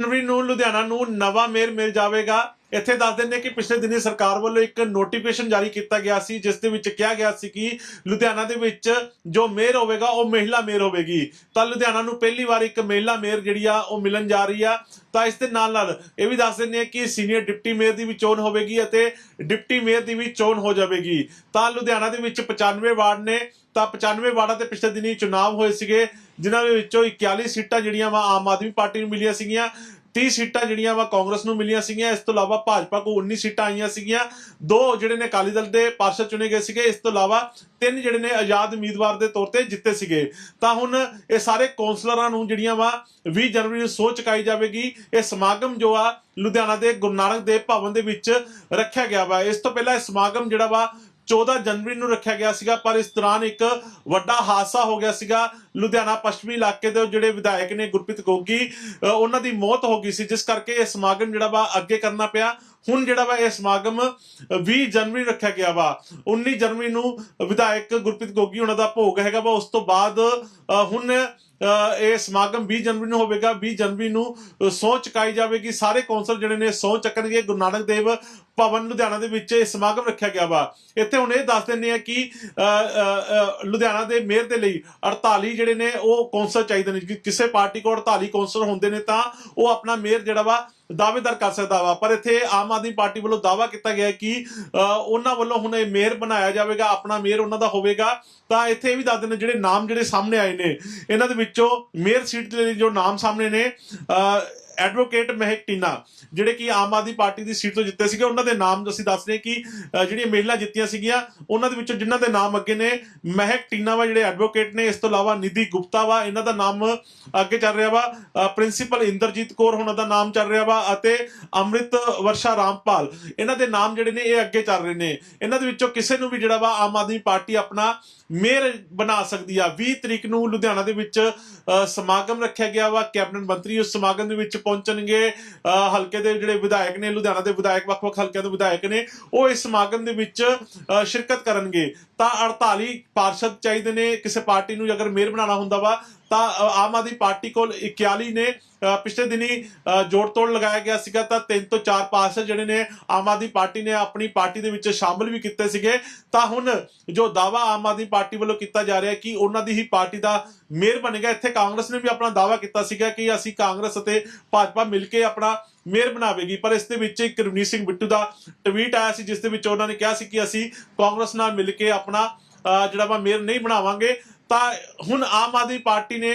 ਜਨਵਰੀ ਨੂੰ ਲੁਧਿਆਣਾ ਨੂੰ ਨਵਾਂ ਮੇਅਰ ਮਿਲ ਜਾਵੇਗਾ। ਇੱਥੇ ਦੱਸ ਦਿੰਦੇ ਕਿ ਪਿਛਲੇ ਦਿਨੀ ਸਰਕਾਰ ਵੱਲੋਂ ਇੱਕ ਨੋਟੀਫਿਕੇਸ਼ਨ ਜਾਰੀ ਕੀਤਾ ਗਿਆ ਸੀ, ਜਿਸ ਦੇ ਵਿੱਚ ਕਿਹਾ ਗਿਆ ਸੀ ਕਿ ਲੁਧਿਆਣਾ ਦੇ ਵਿੱਚ ਜੋ ਮੇਅਰ ਹੋਵੇਗਾ, ਉਹ ਮਹਿਲਾ ਮੇਅਰ ਹੋਵੇਗੀ। ਤਾਂ ਲੁਧਿਆਣਾ ਨੂੰ ਪਹਿਲੀ ਵਾਰ ਇੱਕ ਮਹਿਲਾ ਮੇਅਰ ਜਿਹੜੀ ਆ, ਉਹ ਮਿਲਣ ਜਾ ਰਹੀ ਆ। ਤਾਂ ਇਸ ਦੇ ਨਾਲ ਨਾਲ ਇਹ ਵੀ ਦੱਸ ਦਿੰਦੇ ਆ ਕਿ ਸੀਨੀਅਰ ਡਿਪਟੀ ਮੇਅਰ ਦੀ ਵੀ ਚੋਣ ਹੋਵੇਗੀ ਅਤੇ ਡਿਪਟੀ ਮੇਅਰ ਦੀ ਵੀ ਚੋਣ ਹੋ ਜਾਵੇਗੀ। ਤਾਂ ਲੁਧਿਆਣਾ ਦੇ ਵਿੱਚ 95 ਵਾਰਡ ਨੇ। ਤਾਂ 95 ਵਾਰਡਾਂ ਤੇ ਪਿਛਲੇ ਦਿਨੀ ਚੁਣਾਵ ਹੋਏ ਸੀਗੇ, ਜਿਨ੍ਹਾਂ ਦੇ ਵਿੱਚੋਂ 41 ਸੀਟਾਂ ਜਿਹੜੀਆਂ ਵਾ ਆਮ ਆਦਮੀ ਪਾਰਟੀ ਨੂੰ ਮਿਲੀਆਂ ਸੀਗੀਆਂ। 30 ਸੀਟਾਂ ਜਿਹੜੀਆਂ ਵਾ ਕਾਂਗਰਸ ਨੂੰ ਮਿਲੀਆਂ ਸੀਗੀਆਂ, ਇਸ ਤੋਂ ਇਲਾਵਾ ਭਾਜਪਾ ਕੋ 19 ਸੀਟਾਂ ਆਈਆਂ ਸੀਗੀਆਂ। ਦੋ ਜਿਹੜੇ ਨੇ ਅਕਾਲੀ ਦਲ ਦੇ ਪਾਰਸ਼ਦ ਚੁਣੇ ਗਏ ਸੀਗੇ, ਇਸ ਤੋਂ ਇਲਾਵਾ ਤਿੰਨ ਜਿਹੜੇ ਨੇ ਆਜ਼ਾਦ ਉਮੀਦਵਾਰ ਦੇ ਤੌਰ ਤੇ ਜਿੱਤੇ ਸੀਗੇ। ਤਾਂ ਹੁਣ ਇਹ ਸਾਰੇ ਕੌਂਸਲਰਾਂ ਨੂੰ ਜਿਹੜੀਆਂ ਵਾ 20 ਜਨਵਰੀ ਨੂੰ ਸੋਚ ਚੁਕਾਈ ਜਾਵੇਗੀ। ਇਹ ਸਮਾਗਮ ਜੋ ਆ, ਲੁਧਿਆਣਾ ਦੇ ਗੁਰੂ ਨਾਨਕ ਦੇਵ ਭਵਨ ਦੇ ਵਿੱਚ ਰੱਖਿਆ ਗਿਆ ਵਾ। ਇਸ ਤੋਂ ਪਹਿਲਾਂ ਇਹ ਸਮਾਗਮ ਜਿਹੜਾ ਵਾ 14 ਜਨਵਰੀ ਨੂੰ ਰੱਖਿਆ ਗਿਆ ਸੀਗਾ ਪਰ ਇਸ ਦੌਰਾਨ ਇੱਕ ਵੱਡਾ ਹਾਦਸਾ ਹੋ ਗਿਆ ਸੀਗਾ ਲੁਧਿਆਣਾ ਪੱਛਮੀ ਇਲਾਕੇ ਦੇ ਜਿਹੜੇ ਵਿਧਾਇਕ ਨੇ ਗੁਰਪ੍ਰੀਤ ਗੋਗੀ ਅ, ਉਹਨਾਂ ਦੀ ਮੌਤ ਹੋ ਗਈ ਸੀ ਜਿਸ ਕਰਕੇ ਇਹ ਸਮਾਗਮ ਜਿਹੜਾ ਵਾ ਅੱਗੇ ਕਰਨਾ ਪਿਆ। ਹੁਣ ਜਿਹੜਾ ਵਾ ਇਹ ਸਮਾਗਮ ਅ, 20 ਜਨਵਰੀ ਰੱਖਿਆ ਗਿਆ ਵਾ। 19 ਜਨਵਰੀ ਨੂੰ ਵਿਧਾਇਕ ਗੁਰਪ੍ਰੀਤ ਗੋਗੀ ਉਹਨਾਂ ਦਾ ਭੋਗ ਹੈਗਾ ਵਾ। ਉਸ ਤੋਂ ਬਾਅਦ ਅ, ਹੁਣ ਇਹ ਸਮਾਗਮ 20 ਜਨਵਰੀ ਨੂੰ ਹੋਵੇਗਾ। 20 ਜਨਵਰੀ ਨੂੰ ਅ, ਸਹੁੰ ਚੁਕਾਈ ਜਾਵੇਗੀ। ਸਾਰੇ ਕੌਂਸਲ ਜਿਹੜੇ ਨੇ ਸਹੁੰ ਚੱਕਣਗੇ। ਗੁਰੂ ਨਾਨਕ ਦੇਵ ਭਵਨ ਲੁਧਿਆਣਾ ਦੇ ਵਿੱਚ ਇਹ ਸਮਾਗਮ ਰੱਖਿਆ ਗਿਆ ਵਾ। ਇੱਥੇ ਹੁਣ ਇਹ ਦੱਸ ਦਿੰਦੇ ਆ ਕਿ ਅ, ਲੁਧਿਆਣਾ ਦੇ ਮੇਅਰ ਦੇ ਲਈ 48 ਜਿਹੜੇ ਨੇ ਉਹ ਕੌਂਸਲ ਚਾਹੀਦੇ ਨੇ। ਕਿਸੇ ਪਾਰਟੀ ਕੋਲ 48 ਕੌਂਸਲ ਹੁੰਦੇ ਨੇ ਤਾਂ ਉਹ ਆਪਣਾ ਮੇਅਰ ਜਿਹੜਾ ਵਾ ਦਾਅਵੇਦਾਰ ਕਰ ਸਕਦਾ ਵਾ। ਪਰ ਇੱਥੇ ਆਮ ਆਦਮੀ ਪਾਰਟੀ ਵੱਲੋਂ ਦਾਅਵਾ ਕੀਤਾ ਗਿਆ ਕਿ ਅ, ਉਹਨਾਂ ਵੱਲੋਂ ਹੁਣ ਇਹ ਮੇਅਰ ਬਣਾਇਆ ਜਾਵੇਗਾ ਆਪਣਾ ਮੇਅਰ ਉਹਨਾਂ ਦਾ ਹੋਵੇਗਾ। ਤਾਂ ਇੱਥੇ ਇਹ ਵੀ ਦੱਸ ਦਿੰਦੇ ਜਿਹੜੇ ਨਾਮ ਜਿਹੜੇ ਸਾਹਮਣੇ ਆਏ ਨੇ ਇਹਨਾਂ ਦੇ ਵਿੱਚੋਂ ਮੇਅਰ ਸੀਟ ਦੇ ਲਈ ਜੋ ਨਾਮ ਸਾਹਮਣੇ ਨੇ ਅ, ਐਡਵੋਕੇਟ ਮਹਿਕ ਟੀਨਾ, ਜਿਹੜੇ ਕਿ ਆਮ ਆਦਮੀ ਪਾਰਟੀ ਦੀ ਸੀਟ ਤੋਂ ਜਿੱਤੇ ਸੀਗੇ, ਉਹਨਾਂ ਦੇ ਨਾਮ ਅਸੀਂ ਦੱਸ ਰਹੇ ਕਿ ਜਿਹੜੀਆਂ ਮਹਿਲਾ ਜਿੱਤੀਆਂ ਸੀਗੀਆਂ, ਉਹਨਾਂ ਦੇ ਵਿੱਚੋਂ ਜਿਨ੍ਹਾਂ ਦੇ ਨਾਮ ਅੱਗੇ ਨੇ ਮਹਿਕ ਟੀਨਾ ਵਾ, ਜਿਹੜੇ ਐਡਵੋਕੇਟ ਨੇ, ਇਸ ਤੋਂ ਇਲਾਵਾ ਨਿਧੀ ਗੁਪਤਾ ਵਾ, ਇਹਨਾਂ ਦਾ ਨਾਮ ਅੱਗੇ ਚੱਲ ਰਿਹਾ ਵਾ ਪ੍ਰਿੰਸੀਪਲ ਇੰਦਰਜੀਤ ਕੌਰ ਉਹਨਾਂ ਦਾ ਨਾਮ ਚੱਲ ਰਿਹਾ ਵਾ, ਅਤੇ ਅੰਮ੍ਰਿਤ ਵਰਸ਼ਾ ਰਾਮਪਾਲ, ਇਹਨਾਂ ਦੇ ਨਾਮ ਜਿਹੜੇ ਨੇ ਇਹ ਅੱਗੇ ਚੱਲ ਰਹੇ ਨੇ। ਇਹਨਾਂ ਦੇ ਵਿੱਚੋਂ ਕਿਸੇ ਨੂੰ ਵੀ ਜਿਹੜਾ ਵਾ ਆਮ ਆਦਮੀ ਪਾਰਟੀ ਆਪਣਾ ਮੇਅਰ ਬਣਾ ਸਕਦੀ ਆ। 20 ਤਰੀਕ ਨੂੰ ਲੁਧਿਆਣਾ ਦੇ ਵਿੱਚ ਸਮਾਗਮ ਰੱਖਿਆ ਗਿਆ ਵਾ, ਕੈਬਨਿਟ ਮੰਤਰੀ ਉਸ ਸਮਾਗਮ ਦੇ ਵਿੱਚ ਪਹੁੰਚਣਗੇ। ਅ, ਹਲਕੇ ਦੇ ਜਿਹੜੇ ਵਿਧਾਇਕ ਨੇ ਲੁਧਿਆਣਾ ਦੇ ਵਿਧਾਇਕ ਵੱਖ-ਵੱਖ ਹਲਕਿਆਂ ਦੇ ਵਿਧਾਇਕ ਨੇ ਉਹ ਇਸ ਸਮਾਗਮ ਦੇ ਵਿੱਚ ਅ, ਸ਼ਿਰਕਤ ਕਰਨਗੇ। ਤਾਂ 48 ਪਾਰਸ਼ਦ ਚਾਹੀਦੇ ਨੇ। ਕਿਸੇ ਪਾਰਟੀ ਨੂੰ ਅਗਰ ਮੇਅਰ ਬਣਾਉਣਾ ਹੁੰਦਾ ਵਾ ਤਾਂ ਆਮ ਆਦਮੀ ਪਾਰਟੀ ਕੋਲ 41 ਨੇ ਪਿਛਲੇ ਦਿਨੀ ਜੋੜ ਤੋੜ ਲਗਾਇਆ ਗਿਆ ਸੀਗਾ ਤਾਂ ਤਿੰਨ ਤੋਂ ਚਾਰ ਪਾਸ ਜਿਹੜੇ ਨੇ ਆਮ ਆਦਮੀ ਪਾਰਟੀ ਨੇ ਆਪਣੀ ਪਾਰਟੀ ਦੇ ਵਿੱਚ ਸ਼ਾਮਲ ਵੀ ਕੀਤੇ ਸੀਗੇ। ਤਾਂ ਹੁਣ ਜੋ ਦਾਵਾ ਆਮ ਆਦਮੀ ਪਾਰਟੀ ਵੱਲੋਂ ਕੀਤਾ ਜਾ ਰਿਹਾ ਕਿ ਉਹਨਾਂ ਦੀ ਹੀ ਪਾਰਟੀ ਦਾ ਮੇਅਰ ਬਣੇਗਾ ਇੱਥੇ ਕਾਂਗਰਸ ਨੇ ਵੀ ਆਪਣਾ ਦਾਵਾ ਕੀਤਾ ਸੀਗਾ ਕਿ ਅਸੀਂ ਕਾਂਗਰਸ ਅਤੇ ਭਾਜਪਾ ਮਿਲ ਕੇ ਆਪਣਾ ਮੇਅਰ ਬਣਾਵੇਗੀ। ਪਰ ਇਸ ਦੇ ਵਿੱਚ ਇੱਕ ਰਵਨੀਤ ਸਿੰਘ ਬਿੱਟੂ ਦਾ ਟਵੀਟ ਆਇਆ ਸੀ ਜਿਸ ਦੇ ਵਿੱਚ ਉਹਨਾਂ ਨੇ ਕਿਹਾ ਸੀ ਕਿ ਅਸੀਂ ਕਾਂਗਰਸ ਨਾਲ ਮਿਲ ਕੇ ਆਪਣਾ ਅ, ਜਿਹੜਾ ਵਾ ਮੇਅਰ ਨਹੀਂ ਬਣਾਵਾਂਗੇ। ਤਾਂ ਹੁਣ ਆਮ ਆਦਮੀ ਪਾਰਟੀ ਨੇ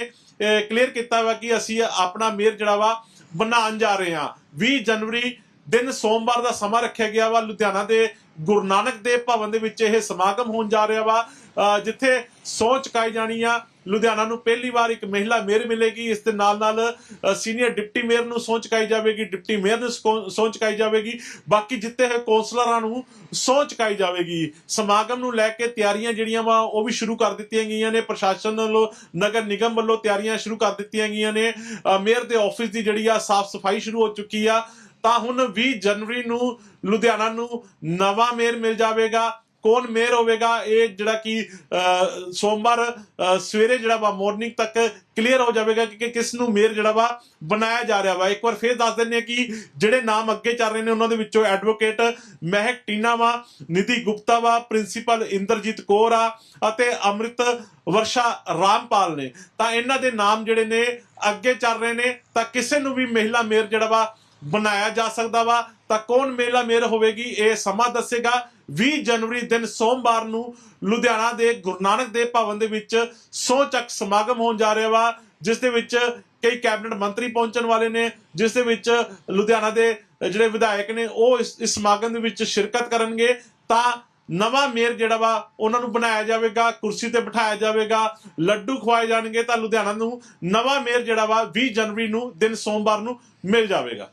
ਕਲੀਅਰ ਕੀਤਾ ਵਾ ਕਿ ਅਸੀਂ ਆਪਣਾ ਮੇਅਰ ਜਿਹੜਾ ਵਾ ਬਣਾਉਣ ਜਾ ਰਹੇ ਹਾਂ। 20 ਜਨਵਰੀ ਦਿਨ ਸੋਮਵਾਰ ਦਾ ਸਮਾਂ ਰੱਖਿਆ ਗਿਆ ਵਾ ਲੁਧਿਆਣਾ ਦੇ ਗੁਰੂ ਨਾਨਕ ਦੇਵ ਭਵਨ ਦੇ ਵਿੱਚ ਇਹ ਸਮਾਗਮ ਹੋਣ ਜਾ ਰਿਹਾ ਵਾ ਜਿੱਥੇ ਸਹੁੰ ਚੁਕਾਈ ਜਾਣੀ ਆ। ਲੁਧਿਆਣਾ ਨੂੰ ਪਹਿਲੀ ਵਾਰ ਇੱਕ ਮਹਿਲਾ ਮੇਅਰ ਮਿਲੇਗੀ। ਇਸ ਦੇ ਨਾਲ ਨਾਲ ਸੀਨੀਅਰ ਡਿਪਟੀ ਮੇਅਰ ਨੂੰ ਸਹੁੰ ਚੁਕਾਈ ਜਾਵੇਗੀ, ਡਿਪਟੀ ਮੇਅਰ ਨੂੰ ਸਹੁੰ ਚੁਕਾਈ ਜਾਵੇਗੀ। ਬਾਕੀ ਜਿੱਤੇ ਹੋਏ ਕੌਂਸਲਰਾਂ ਨੂੰ ਸਹੁੰ ਚੁਕਾਈ ਜਾਵੇਗੀ। ਸਮਾਗਮ ਨੂੰ ਲੈ ਕੇ ਤਿਆਰੀਆਂ ਜਿਹੜੀਆਂ ਵਾ, ਉਹ ਵੀ ਸ਼ੁਰੂ ਕਰ ਦਿੱਤੀਆਂ ਗਈਆਂ ਨੇ। ਪ੍ਰਸ਼ਾਸਨ ਵੱਲੋਂ, ਨਗਰ ਨਿਗਮ ਵੱਲੋਂ ਤਿਆਰੀਆਂ ਸ਼ੁਰੂ ਕਰ ਦਿੱਤੀਆਂ ਗਈਆਂ ਨੇ। ਮੇਅਰ ਦੇ ਆਫਿਸ ਦੀ ਜਿਹੜੀ ਆ ਸਾਫ਼ ਸਫ਼ਾਈ ਸ਼ੁਰੂ ਹੋ ਚੁੱਕੀ ਆ। ਤਾਂ ਹੁਣ 20 ਜਨਵਰੀ ਨੂੰ ਲੁਧਿਆਣਾ ਨੂੰ ਨਵਾਂ ਮੇਅਰ ਮਿਲ ਜਾਵੇਗਾ। ਕੌਣ ਮੇਅਰ ਹੋਵੇਗਾ? ਇਹ ਜਿਹੜਾ ਕਿ ਸੋਮਵਾਰ ਸਵੇਰੇ ਜਿਹੜਾ ਵਾ ਮਾਰਨਿੰਗ ਤੱਕ ਕਲੀਅਰ ਹੋ ਜਾਵੇਗਾ ਕਿ ਕਿ ਕਿਸ ਨੂੰ ਮੇਅਰ ਜਿਹੜਾ ਵਾ ਬਣਾਇਆ ਜਾ ਰਿਹਾ ਵਾ। ਇੱਕ ਵਾਰ ਫੇਰ ਦੱਸ ਦਿੰਦੇ ਆ ਕਿ ਜਿਹੜੇ ਨਾਮ ਅੱਗੇ ਚੱਲ ਰਹੇ ਨੇ, ਉਹਨਾਂ ਦੇ ਵਿੱਚੋਂ ਐਡਵੋਕੇਟ ਮਹਿਕ ਟੀਨਾ ਵਾ, ਨਿਧੀ ਗੁਪਤਾ ਵਾ ਪ੍ਰਿੰਸੀਪਲ ਇੰਦਰਜੀਤ ਕੌਰ ਆ, ਅਤੇ ਅੰਮ੍ਰਿਤ ਵਰਸ਼ਾ ਰਾਮਪਾਲ ਨੇ। ਤਾਂ ਇਹਨਾਂ ਦੇ ਨਾਮ ਜਿਹੜੇ ਨੇ ਅੱਗੇ ਚੱਲ ਰਹੇ ਨੇ, ਤਾਂ ਕਿਸੇ ਨੂੰ ਵੀ ਮਹਿਲਾ ਮੇਅਰ ਜਿਹੜਾ ਵਾ ਬਣਾਇਆ ਜਾ ਸਕਦਾ ਵਾ, ਤਾਂ ਕੌਣ ਮੇਲਾ ਮੇਅਰ ਹੋਵੇਗੀ, ਇਹ ਸਮਾਂ ਦੱਸੇਗਾ। 20 ਜਨਵਰੀ ਦਿਨ ਸੋਮਵਾਰ ਨੂੰ ਲੁਧਿਆਣਾ ਦੇ ਗੁਰੂ ਨਾਨਕ ਦੇਵ ਭਵਨ ਦੇ ਵਿੱਚ ਸਹੁੰ ਚੱਕ ਸਮਾਗਮ ਹੋਣ ਜਾ ਰਿਹਾ ਵਾ, ਜਿਸ ਦੇ ਵਿੱਚ ਕਈ ਕੈਬਨਿਟ ਮੰਤਰੀ ਪਹੁੰਚਣ ਵਾਲੇ ਨੇ, ਜਿਸ ਦੇ ਵਿੱਚ ਲੁਧਿਆਣਾ ਦੇ ਜਿਹੜੇ ਵਿਧਾਇਕ ਨੇ, ਉਹ ਇਸ ਇਸ ਸਮਾਗਮ ਦੇ ਵਿੱਚ ਸ਼ਿਰਕਤ ਕਰਨਗੇ। ਤਾਂ ਨਵਾਂ ਮੇਅਰ ਜਿਹੜਾ ਵਾ, ਉਹਨਾਂ ਨੂੰ ਬਣਾਇਆ ਜਾਵੇਗਾ, ਕੁਰਸੀ ਤੇ ਬਿਠਾਇਆ ਜਾਵੇਗਾ, ਲੱਡੂ ਖਵਾਏ ਜਾਣਗੇ, ਤਾਂ ਲੁਧਿਆਣਾ ਨੂੰ ਨਵਾਂ ਮੇਅਰ ਜਿਹੜਾ ਵਾ 20 ਜਨਵਰੀ ਨੂੰ, ਦਿਨ ਸੋਮਵਾਰ ਨੂੰ ਮਿਲ ਜਾਵੇਗਾ।